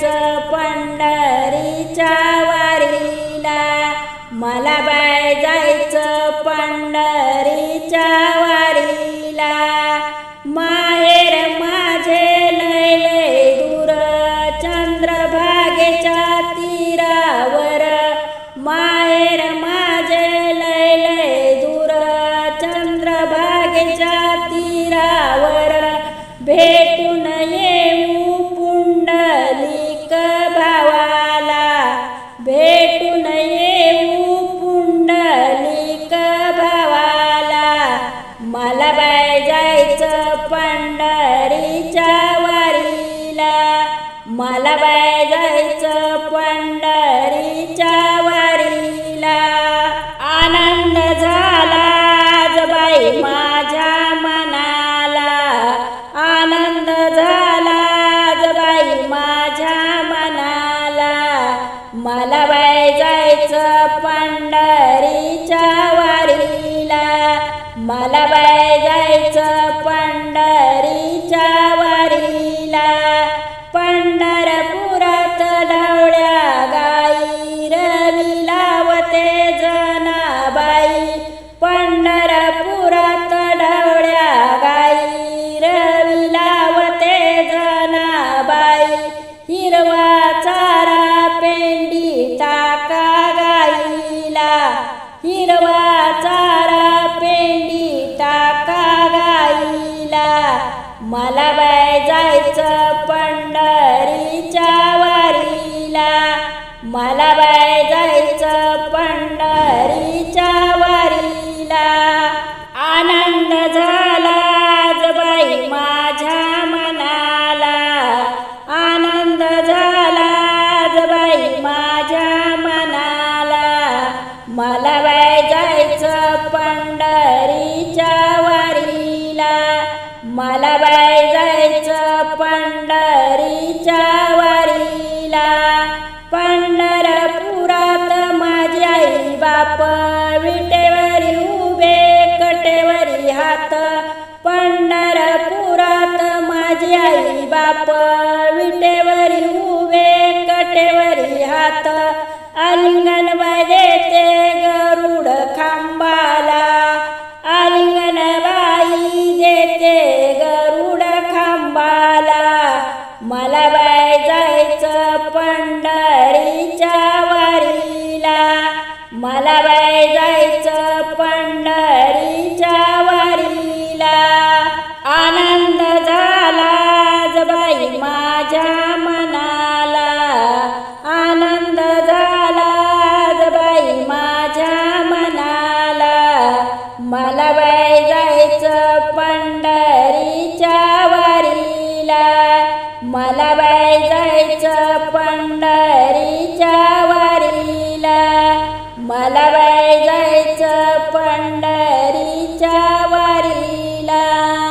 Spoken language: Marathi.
जायचं पंढरीच्या वारीला. मला बाय जायचं पंढरीच्या वारीला. माहेर माझे लैले दूर चंद्रभागेच्या तीरावर. माहेर माझे लैले दूर चंद्रभागेच्या तीरावर. भेटून ये मला बाय जायचं पंढरीच्या वारीला. मला बाय जायचं पंढरी मला बाय जायचं पंढरीच्या वारीला. मला बाय जायचं पंढरीच्या वारीला. आनंद झाला. मला बाय जायचं पंढरीच्या वारीला. पंढरपुरात माझी आई बाप विटेवरी उभे कटेवरी हात. पंढरपुरात माझी आई बाप विटेवरी उभे कटेवरी हात. आलिंगन बाय देते मला बाय जायचं पंढरीच्या वारीला. मला बाय जायचं पंढरी